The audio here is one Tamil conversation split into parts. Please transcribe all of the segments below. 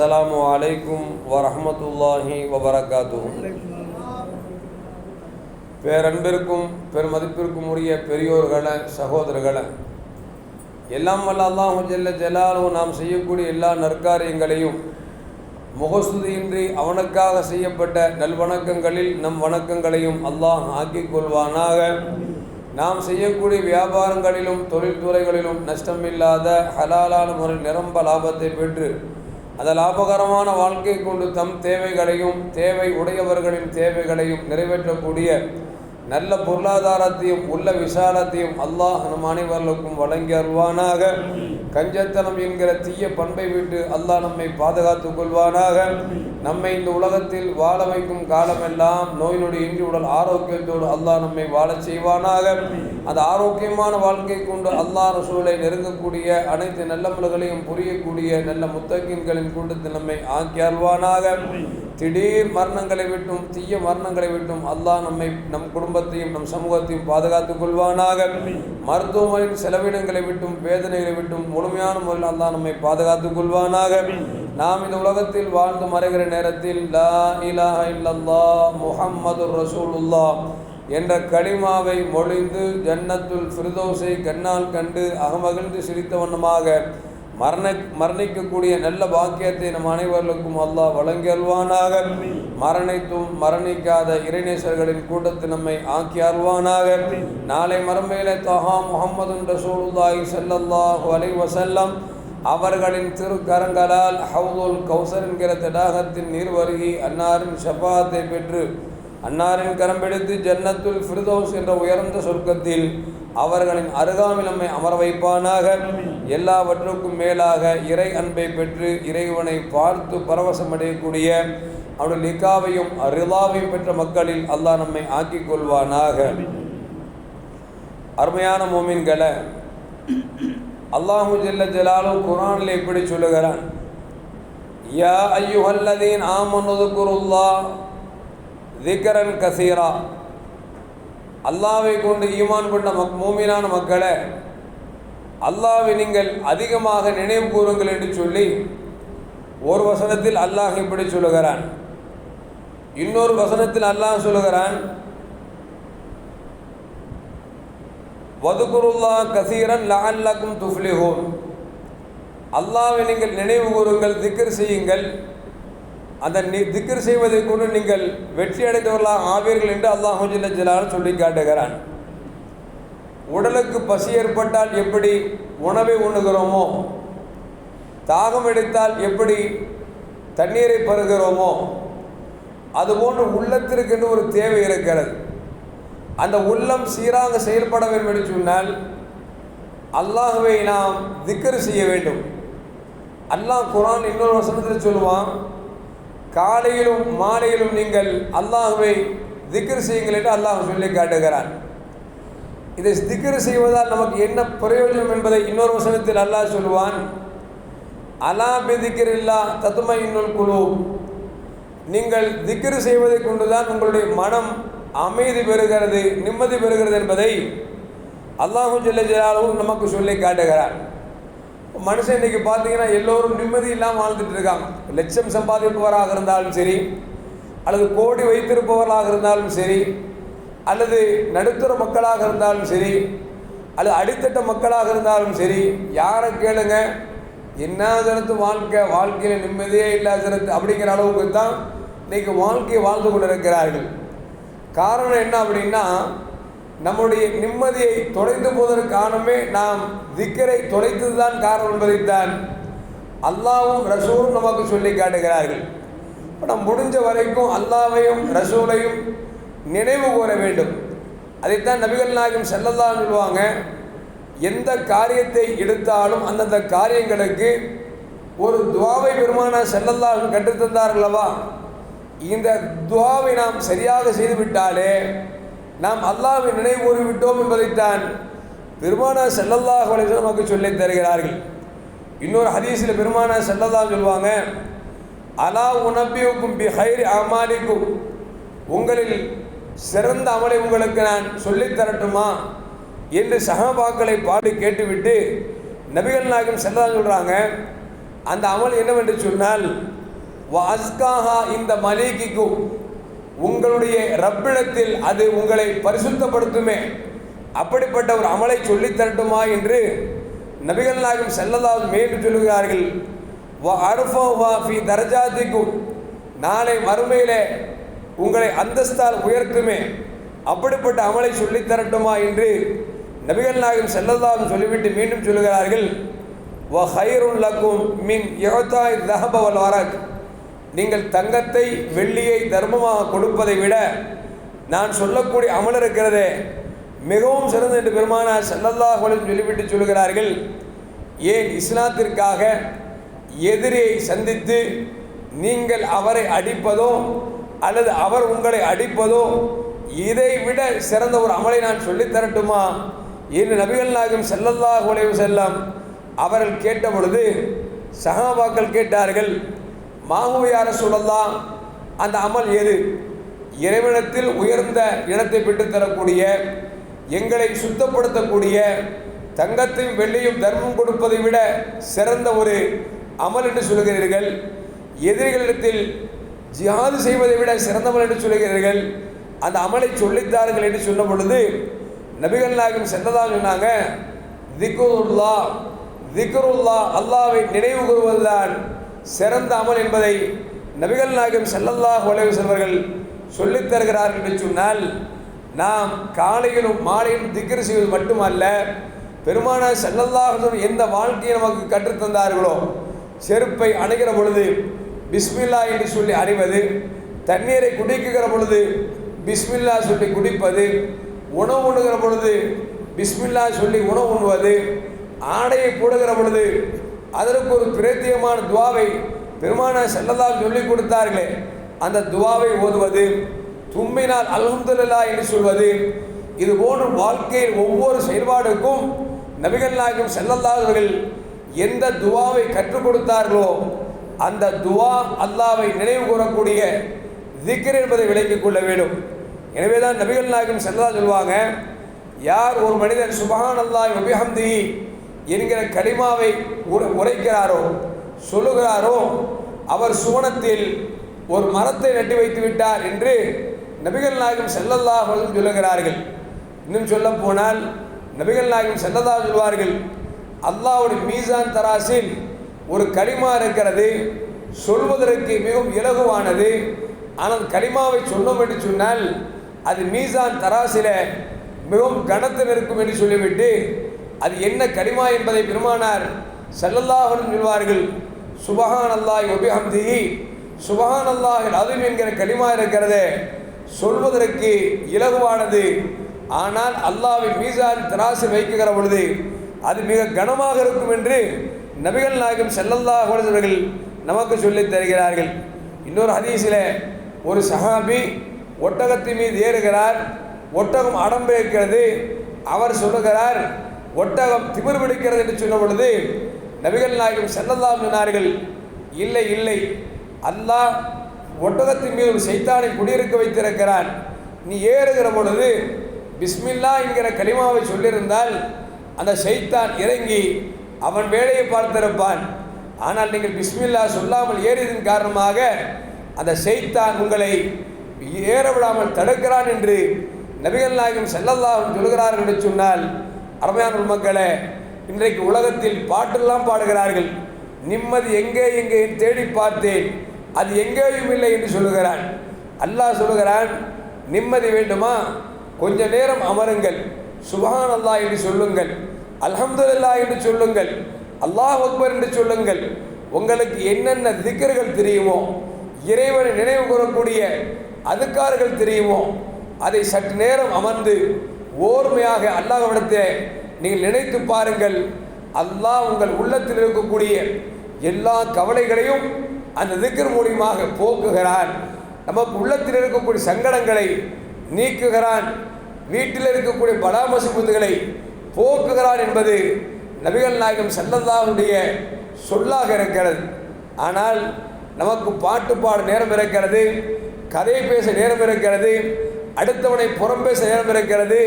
அஸ்லாம் வலைக்கும் வரமத்துல்லாஹி வபரகாத்தும் பேரன்பிற்கும் பெருமதிப்பிற்கும் உரிய பெரியோர்களை சகோதரர்களை எல்லாம் வல்ல அல்லாஹு ஜெல்ல ஜலாலும் நாம் செய்யக்கூடிய எல்லா நற்காரியங்களையும் முகசுதியின்றி அவனுக்காக செய்யப்பட்ட நல்வணக்கங்களில் நம் வணக்கங்களையும் அல்லாஹ் ஆக்கிக் கொள்வானாக. நாம் செய்யக்கூடிய வியாபாரங்களிலும் தொழில்துறைகளிலும் நஷ்டமில்லாத ஹலாலான முறை நிரம்ப லாபத்தை பெற்று அந்த லாபகரமான வாழ்க்கை கொண்டு தம் தேவைகளையும் தேவை உடையவர்களின் தேவைகளையும் நிறைவேற்றக்கூடிய நல்ல பொருளாதாரத்தையும் உள்ள விசாலத்தையும் அல்லாஹ் நம் அனைவர்களுக்கும் வழங்கி அருள்வானாக. கஞ்சத்தனம் என்கிற தீய பண்பை விட்டு அல்லாஹ் நம்மை பாதுகாத்துக் கொள்வானாக. நம்மை இந்த உலகத்தில் வாழ வைக்கும் காலமெல்லாம் நோய் நொடி இன்றி உடல் ஆரோக்கியத்தோடு அல்லாஹ் நம்மை வாழச் செய்வானாக. அந்த ஆரோக்கியமான வாழ்க்கை கொண்டு அல்லாஹ் ரசூலை நெருங்கக்கூடிய அனைத்து நல்ல புலகளையும் புரியக்கூடிய நல்ல முத்தகின்களின் கூட்டத்தில் நம்மை ஆக்கி அருள்வானாக. திடீர் மரணங்களை விட்டும் தீய மரணங்களை விட்டும் அல்லாஹ் நம்மை நம் குடும்பத்தையும் நம் சமூகத்தையும் பாதுகாத்துக் கொள்வானாக. மருத்துவமனையின் செலவினங்களை விட்டும் வேதனைகளை விட்டும் முழுமையான முறையில் அல்லாஹ் நம்மை பாதுகாத்துக் கொள்வானாக. நாம் இந்த உலகத்தில் வாழ்ந்து மறைகிற நேரத்தில் லா இலா இல்லல்லா முஹம்மது ரசூலுல்லா என்ற களிமாவை மொழிந்து ஜன்னத்துல் ஃபிர்தோஸை கண்ணால் கண்டு அகமகிழ்ந்து சிரித்த வண்ணமாக மரண மரணிக்கக்கூடிய நல்ல பாக்கியத்தை நம் அனைவர்களுக்கும் அல்லாஹ் வழங்கியல்வானாக மரணித்தும் மரணிக்காத இறைநேசர்களின் கூட்டத்தை நம்மை ஆக்கி அருவானாக நாளை மரமையிலே தஹா முகமது ரசூலுல்லாஹி சல்லல்லாஹு அலை வசல்லம் அவர்களின் திருக்கரங்களால் ஹவுதுல் கௌசர் என்கிற தடாகத்தின் நீர் வருகி அன்னாரின் ஷபாத்தை பெற்று அன்னாரின் கரம் பிடித்து ஜன்னத்துல் ஃபிர்தௌஸ் என்ற உயர்ந்த சொர்க்கத்தில் அவர்களின் அருகாமில் நம்மை அமர வைப்பானாக எல்லாவற்றுக்கும் மேலாக இறை அன்பை பெற்று இறைவனை பார்த்து பரவசமடையக்கூடிய அவருடைய நிக்காவையும் ரிலாவையும் பெற்ற மக்களில் அல்லாஹ் நம்மை ஆக்கிக் கொள்வானாக. அருமையான மோமின்களை அல்லாஹு ஜெல்ல ஜலாலும் குரானில் எப்படி சொல்லுகிறான். யா ஐயுஹல்லதீன் ஆமனுதுகுருல்லா திகரன் கசீரா. அல்லாவை கொண்டு ஈமான் கொண்ட மக் மூமினான மக்களை அல்லாவை நீங்கள் அதிகமாக நினைவு கூறுங்கள் என்று சொல்லி ஒரு வசனத்தில் அல்லாஹ் இப்படி சொல்லுகிறான். இன்னொரு வசனத்தில் அல்லாஹ் சொல்லுகிறான் வதுகுருல்லா கசீரன் லஹல்லக்கும் துஃப்லிஹோன். அல்லாவை நீங்கள் நினைவு கூறுங்கள் திக்கர் செய்யுங்கள். அந்த நீ திக்கர் செய்வதை கொண்டு நீங்கள் வெற்றி அடைந்தவர்களாக ஆவீர்கள் என்று அல்லாஹு ஜல்ல சொல்லி காட்டுகிறான். உடலுக்கு பசி ஏற்பட்டால் எப்படி உணவை உண்ணுகிறோமோ தாகம் எடுத்தால் எப்படி தண்ணீரை பருகிறோமோ அதுபோன்று உள்ளத்திற்கென்று ஒரு தேவை இருக்கிறது. அந்த உள்ளம் சீராக செயல்பட வேண்டும் என்று சொன்னால் அல்லாஹுவை நாம் திக்கர் செய்ய வேண்டும். அல்லாஹ் குரான் இன்னொரு வசனத்தில் சொல்லுவான் காலையிலும் மாலையிலும் நீங்கள் அல்லாஹுவை திக்ர் செய்யுங்கள் என்று அல்லாஹ் சொல்லி காட்டுகிறான். இதை திக்ர் செய்வதால் நமக்கு என்ன பிரயோஜனம் என்பதை இன்னொரு வசனத்தில் அல்லாஹ் சொல்லுவான் அலா பிதிக்கர் இல்லா தத்துமை இன்னொரு குழு நீங்கள் திக்ரு செய்வதை கொண்டுதான் உங்களுடைய மனம் அமைதி பெறுகிறது நிம்மதி பெறுகிறது என்பதை அல்லாஹு ஜல்ல ஜலாலும் நமக்கு சொல்லி காட்டுகிறார் மனுஷன் இன்னைக்கு பார்த்தீங்கன்னா எல்லோரும் நிம்மதி இல்லாமல் வாழ்ந்துட்டு இருக்காங்க. லட்சம் சம்பாதிப்பவராக இருந்தாலும் சரி அல்லது கோடி வைத்திருப்பவர்களாக இருந்தாலும் சரி அல்லது நடுத்தர மக்களாக இருந்தாலும் சரி அல்லது அடித்தட்ட மக்களாக இருந்தாலும் சரி யாரை கேளுங்க? என்ன தினத்து வாழ்க்கை? வாழ்க்கையில் நிம்மதியே இல்லாத தினத்து அப்படிங்கிற அளவுக்கு தான் இன்னைக்கு வாழ்க்கையை வாழ்ந்து கொண்டிருக்கிறார்கள். காரணம் என்ன அப்படின்னா நம்முடைய நிம்மதியை தொலைந்து போவதற்கு காரணமே நாம் திக்கரை தொலைத்ததுதான் காரணம் என்பதைத்தான் அல்லாவும் ரசூலும் நமக்கு சொல்லி காட்டுகிறார்கள். இப்போ நம் முடிஞ்ச வரைக்கும் அல்லாவையும் ரசூலையும் நினைவு கூற வேண்டும். அதைத்தான் நபிகள் நாயகம் செல்லல்லான்னு சொல்லுவாங்க. எந்த காரியத்தை எடுத்தாலும் அந்தந்த காரியங்களுக்கு ஒரு துவாவை பெருமான செல்லல்லா கற்றுத்தந்தார் அல்லவா? இந்த துவாவை நாம் சரியாக செய்துவிட்டாலே நாம் அல்லாவை நினைவு கூறிவிட்டோம் என்பதைத்தான் பெருமானா செல்லல்லாஹ் நமக்கு சொல்லி தருகிறார்கள். இன்னொரு ஹதீஸில் பெருமானா செல்லல்லாஹ் சொல்லுவாங்க அலா உனப்பியுக்கும் பி ஹைரி அமாலிக்கும். உங்களில் சிறந்த அமலை உங்களுக்கு நான் சொல்லித் தரட்டுமா? என்று சகபாக்களை பாடி கேட்டுவிட்டு நபிகள் நாயகம் செல்லதான் சொல்கிறாங்க அந்த அமல் என்னவென்று சொன்னால் அஸ்காஹா இந்த மலிகிக்கும் உங்களுடைய ரப்பிடத்தில் அது உங்களை பரிசுத்தப்படுத்துமே. அப்படிப்பட்ட ஒரு அமலை சொல்லித் தரட்டுமா என்று நபிகள் நாயகம் செல்லல்லாது மேலும் சொல்லுகிறார்கள். வ வா ஃபி தரஜாதிக்கும் நாளை மறுமையிலே உங்களை அந்தஸ்தால் உயர்த்துமே. அப்படிப்பட்ட அமலை சொல்லித் தரட்டுமா என்று நபிகள் நாயகம் செல்லல்லாதும் சொல்லிவிட்டு மீண்டும் சொல்லுகிறார்கள். வ ஹைருன் லக்கும் மின் யோதாய் தஹபவல் வரக். நீங்கள் தங்கத்தை வெள்ளியை தர்மமாக கொடுப்பதை விட நான் சொல்லக்கூடிய அமல் இருக்கிறது. மிகவும் சிறந்த என்று பெருமானார் செல்லல்லாஹுலும் சொல்லிவிட்டு சொல்கிறார்கள் ஏன் இஸ்லாத்திற்காக எதிரியை சந்தித்து நீங்கள் அவரை அடிப்பதோ அல்லது அவர் உங்களை அடிப்பதோ இதை விட சிறந்த ஒரு அமலை நான் சொல்லித் தரட்டுமா? என்று நபிகள் நாயகம் செல்லல்லாஹு செல்லம் அவர்கள் கேட்ட பொழுது சஹாபாக்கள் கேட்டார்கள் மாகுவையார சொல்லலாம்? அந்த அமல் எது? இறைவனத்தில் உயர்ந்த இடத்தை பெற்றுத்தரக்கூடிய எங்களை சுத்தப்படுத்தக்கூடிய தங்கத்தையும் வெள்ளியும் தர்மம் கொடுப்பதை விட சிறந்த ஒரு அமல் என்று சொல்கிறீர்கள் எதிரிகளிடத்தில் ஜியாது செய்வதை விட சிறந்தமல் என்று சொல்கிறீர்கள் அந்த அமலை சொல்லித்தார்கள் என்று சொன்ன பொழுது நபிகள் நாயகம் சென்றதாக சொன்னாங்க திக்குருல்லா திக்ருல்லா அல்லாவை நினைவு கூறுவதுதான் சிறந்த அமல் என்பதை நபிகள் நாயகம் செல்லல்லாஹ் உலக செல்வர்கள் சொல்லித் தருகிறார்கள் என்று சொன்னால் நாம் காலையிலும் மாலையிலும் திக்ரு செய்வது மட்டுமல்ல பெருமானார் செல்லல்லாஹ் எந்த வாழ்க்கையை நமக்கு கற்றுத்தந்தார்களோ செருப்பை அணுகிற பொழுது பிஸ்மில்லா என்று சொல்லி அறிவது தண்ணீரை குடிக்குகிற பொழுது பிஸ்மில்லா சொல்லி குடிப்பது உணவு உண்ணுகிற பொழுது பிஸ்மில்லா சொல்லி உணவு உண்ணுவது ஆடையை போடுகிற பொழுது அதற்கு ஒரு பிரத்தியமான துவாவை பெருமான செல்லதால் சொல்லிக் கொடுத்தார்களே. அந்த துவாவை ஓதுவது தும்மினால் அல்ஹம்துலில்லா என்று சொல்வது இது போன்ற வாழ்க்கையில் ஒவ்வொரு செயல்பாடுக்கும் நபிகள் நாயகம் செல்லல்லாதவர்கள் எந்த துவாவை கற்றுக் கொடுத்தார்களோ அந்த துவா அல்லாவை நினைவு கூறக்கூடிய திக்கர் என்பதை விளங்கிக் கொள்ள வேண்டும். எனவே தான் நபிகள் நாயகம் செல்லதா சொல்லுவாங்க யார் ஒரு மனிதன் சுபஹான் அல்லாஹ் அபிஹம்தி என்கிற கலிமாவை உரைக்கிறாரோ சொல்லுகிறாரோ அவர் சுவனத்தில் ஒரு மரத்தை நட்டு வைத்து விட்டார் என்று நபிகள் நாயகம் செல்லல்லாஹ் சொல்லுகிறார்கள். இன்னும் சொல்ல போனால் நபிகள் நாயகம் செல்லதா சொல்வார்கள் அல்லாவுடைய மீசான் தராசில் ஒரு களிமா இருக்கிறது சொல்வதற்கு மிகவும் இலகுவானது. ஆனால் களிமாவை சொன்னோம் என்று சொன்னால் அது மீசான் தராசில மிகவும் கனத்தில் இருக்கும் என்று சொல்லிவிட்டு அது என்ன கலிமா என்பதை பெருமானார் செல்லல்லாஹும் சொல்வார்கள் சுபஹான் அல்லாஹ் ஒபிஹம்தி சுபஹான் அல்லாஹ் அதுவும் என்கிற கனிமா இருக்கிறதே. சொல்வதற்கு இலகுவானது. ஆனால் அல்லாவின் மீசான் திராசு வைக்குகிற பொழுது அது மிக கனமாக இருக்கும் என்று நபிகள் நாயகம் செல்லல்லாஹ் அவர்கள் நமக்கு சொல்லித் தருகிறார்கள். இன்னொரு ஹதீஸில் ஒரு சஹாபி ஒட்டகத்தின் மீது ஏறுகிறார். ஒட்டகம் அடம்பு இருக்கிறது அவர் சொல்லுகிறார் ஒட்டகம் திமிர் பிடிக்கிறது என்று சொன்ன பொழுது நபிகள் நாயகம் செல்லல்லாம் சொன்னார்கள் இல்லை இல்லை. அல்லாஹ் ஒட்டகத்தின் மீது ஒரு சைத்தானை குடியிருக்க வைத்திருக்கிறான். நீ ஏறுகிற பொழுது பிஸ்மில்லா என்கிற கலிமாவை சொல்லியிருந்தால் அந்த சைத்தான் இறங்கி அவன் வேலையை பார்த்திருப்பான். ஆனால் நீங்கள் பிஸ்மில்லா சொல்லாமல் ஏறியதன் காரணமாக அந்த சைத்தான் உங்களை ஏற விடாமல் தடுக்கிறான் என்று நபிகள் நாயகம் செல்லல்லாம் சொல்கிறார்கள் என்று சொன்னால் அருமையான மக்களே இன்றைக்கு உலகத்தில் பாட்டெல்லாம் பாடுகிறார்கள். நிம்மதி எங்கே எங்கே தேடி பார்த்தேன். அது எங்கேயும் இல்லை என்று சொல்லுகிறான். அல்லாஹ் சொல்லுகிறான் நிம்மதி வேண்டுமா? கொஞ்ச நேரம் அமருங்கள். சுபான் அல்லாஹ் என்று சொல்லுங்கள். அல்ஹம்துலில்லாஹ் என்று சொல்லுங்கள். அல்லாஹ் அக்பர் என்று சொல்லுங்கள். உங்களுக்கு என்னென்ன திக்கர்கள் தெரியுமோ இறைவனை நினைவு கூறக்கூடிய அதுக்காரர்கள் தெரியுமோ அதை சற்று நேரம் அமர்ந்து ஓர்மையாக அல்லாஹ்விடத்தை நீங்கள் நினைத்து பாருங்கள். அல்லாஹ் உங்கள் உள்ளத்தில் இருக்கக்கூடிய எல்லா கவலைகளையும் அந்த திக்கர் மூலியமாக போக்குகிறான். நமக்கு உள்ளத்தில் இருக்கக்கூடிய சங்கடங்களை நீக்குகிறான். வீட்டில் இருக்கக்கூடிய பராமரிப்புகளை போக்குகிறான் என்பது நபிகள் நாயகம் செல்லல்லாவுடைய சொல்லாக இருக்கிறது. ஆனால் நமக்கு பாட்டு பாட நேரம் இருக்கிறது கதை பேச நேரம் இருக்கிறது அடுத்தவனை புறம்பேச நேரம் இருக்கிறது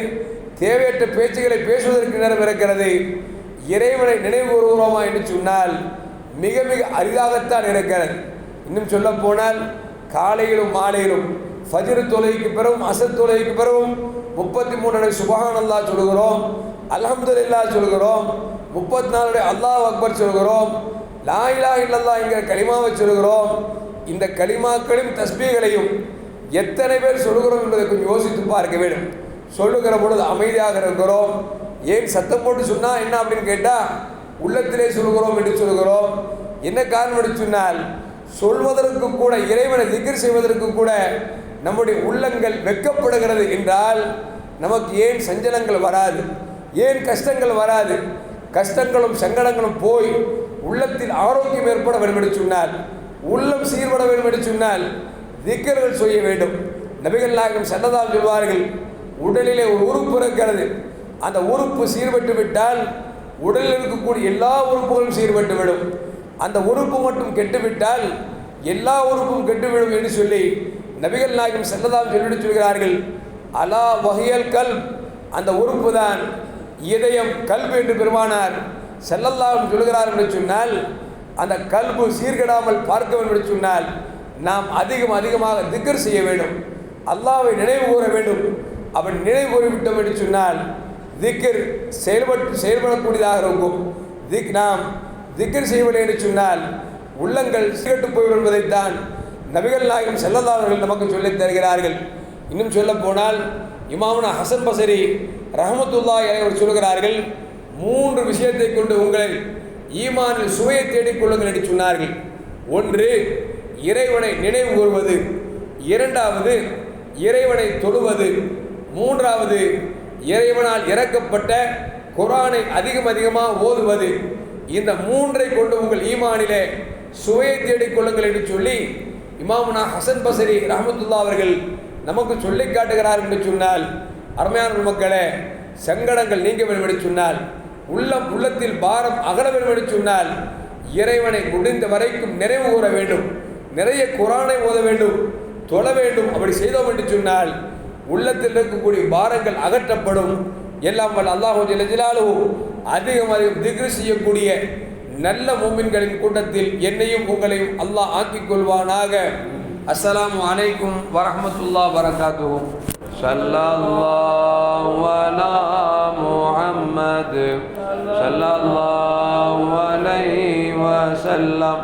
தேவையற்ற பேச்சுகளை பேசுவதற்கு நேரம் இருக்கிறது. இறைவனை நினைவு கூறுகிறோமா என்று சொன்னால் மிக மிக அரிதாகத்தான் இருக்கிறது. இன்னும் சொல்ல போனால் காலையிலும் மாலையிலும் ஃபஜிர் தொலைக்கு பிறகும் அசத் தொலைக்கு பிறகும் முப்பத்தி மூணு சுபஹான் அல்லா சொல்கிறோம் அல்ஹம்துலில்லா சொல்கிறோம் முப்பத்தி நாலு அல்லாஹ் அக்பர் சொல்கிறோம் லாயிலா இல்லல்லா என்கிற களிமாவை சொல்கிறோம் இந்த கலிமாக்களையும் தஸ்பீகளையும் எத்தனை பேர் சொல்லுகிறோம் என்பதை கொஞ்சம் யோசித்து பார்க்க வேண்டும். சொல்லுகிற பொழுது அமைதியாக இருக்கிறோம். ஏன் சத்தம் போட்டு சொன்னால் என்ன அப்படின்னு கேட்டால் உள்ளத்திலே சொல்கிறோம் என்று சொல்கிறோம் என்ன காரணம் என்று சொன்னால் சொல்வதற்கு கூட இறைவனை திகிர் செய்வதற்கு கூட நம்முடைய உள்ளங்கள் வெக்கப்படுகிறது என்றால் நமக்கு ஏன் சஞ்சலங்கள் வராது? ஏன் கஷ்டங்கள் வராது? கஷ்டங்களும் சங்கடங்களும் போய் உள்ளத்தில் ஆரோக்கியம் ஏற்பட வேண்டும் என்று சொன்னால் உள்ளம் சீர்பட வேண்டும் என்று சொன்னால் திக்கர்கள் செய்ய வேண்டும். நபிகள் நாயகம் சன்னதால் சொல்வார்கள் உடலிலே ஒரு உறுப்பு இருக்கிறது. அந்த உறுப்பு சீர்பட்டு விட்டால் உடலில் இருக்கக்கூடிய எல்லா உறுப்புகளும் சீர்பட்டு விடும். அந்த உறுப்பு மட்டும் கெட்டுவிட்டால் எல்லா உறுப்பும் கெட்டுவிடும் என்று சொல்லி நபிகள் நாயகம் செல்லதாம் சொல்லிட்டு சொல்கிறார்கள். அலா வகையல் கல் அந்த உறுப்பு தான் இதயம் கல்வி என்று பெருமானார் செல்லல்லாம் சொல்கிறார் என்று சொன்னால் அந்த கல்பு சீர்கெடாமல் பார்க்க வேண்டும் என்று சொன்னால் நாம் அதிகம் அதிகமாக திக்கர் செய்ய வேண்டும். அல்லாவை நினைவு கூற வேண்டும். அவன் நினைவு கூறிவிட்டோம் என்று சொன்னால் திக்கர் செயல்பட்டு செயல்படக்கூடியதாக இருக்கும். திக் நாம் திக்கர் செய்யவில்லை என்று சொன்னால் உள்ளங்கள் சீரட்டு போய்விடும் என்பதைத்தான் நபிகள் நாயகம் செல்லல்லாதவர்கள் நமக்கு சொல்லித் தருகிறார்கள். இன்னும் சொல்ல போனால் இமாமனா ஹசன் பசரி ரஹமத்துல்லா அவர் சொல்கிறார்கள் மூன்று விஷயத்தை கொண்டு உங்களை ஈமானில் சுவையை தேடிக்கொள்ளுங்கள் என்று சொன்னார்கள். ஒன்று இறைவனை நினைவு கூறுவது இரண்டாவது இறைவனை தொழுவது. மூன்றாவது இறைவனால் இறக்கப்பட்ட குரானை அதிகம் அதிகமாக ஓதுவது. இந்த மூன்றை கொண்டு உங்கள் ஈமானிலே சுவையை தேடிக்கொள்ளுங்கள் என்று சொல்லி இமாமுனா ஹசன் பசரி ரஹமத்துல்லா அவர்கள் நமக்கு சொல்லி காட்டுகிறார் என்று சொன்னால் அருமையான மக்களே சங்கடங்கள் நீங்க வேண்டும் என்று சொன்னால் உள்ளம் உள்ளத்தில் பாரம் அகல வேண்டும் என்று சொன்னால் இறைவனை முடிந்த வரைக்கும் நிறைவு கூற வேண்டும். நிறைய குரானை ஓத வேண்டும் தொழ வேண்டும் அப்படி செய்தோம் என்று சொன்னால் உள்ளத்தில் இருக்கக்கூடிய பாரங்கள் அகற்றப்படும். எல்லாம் வல்ல அல்லாஹு ஜிலாலு அதிகம் அதிகம் திக்ரு செய்யக்கூடிய நல்ல மூமின்களின் கூட்டத்தில் என்னையும் உங்களையும் அல்லாஹ் ஆக்கிக் கொள்வானாக. அஸ்லாம் அலைக்கும் வரமத்துல்லா வரகாத்துவோம் ஸல்லல்லாஹு அலா முஹம்மத். ஸல்லல்லாஹு அலைஹி வஸல்லம்.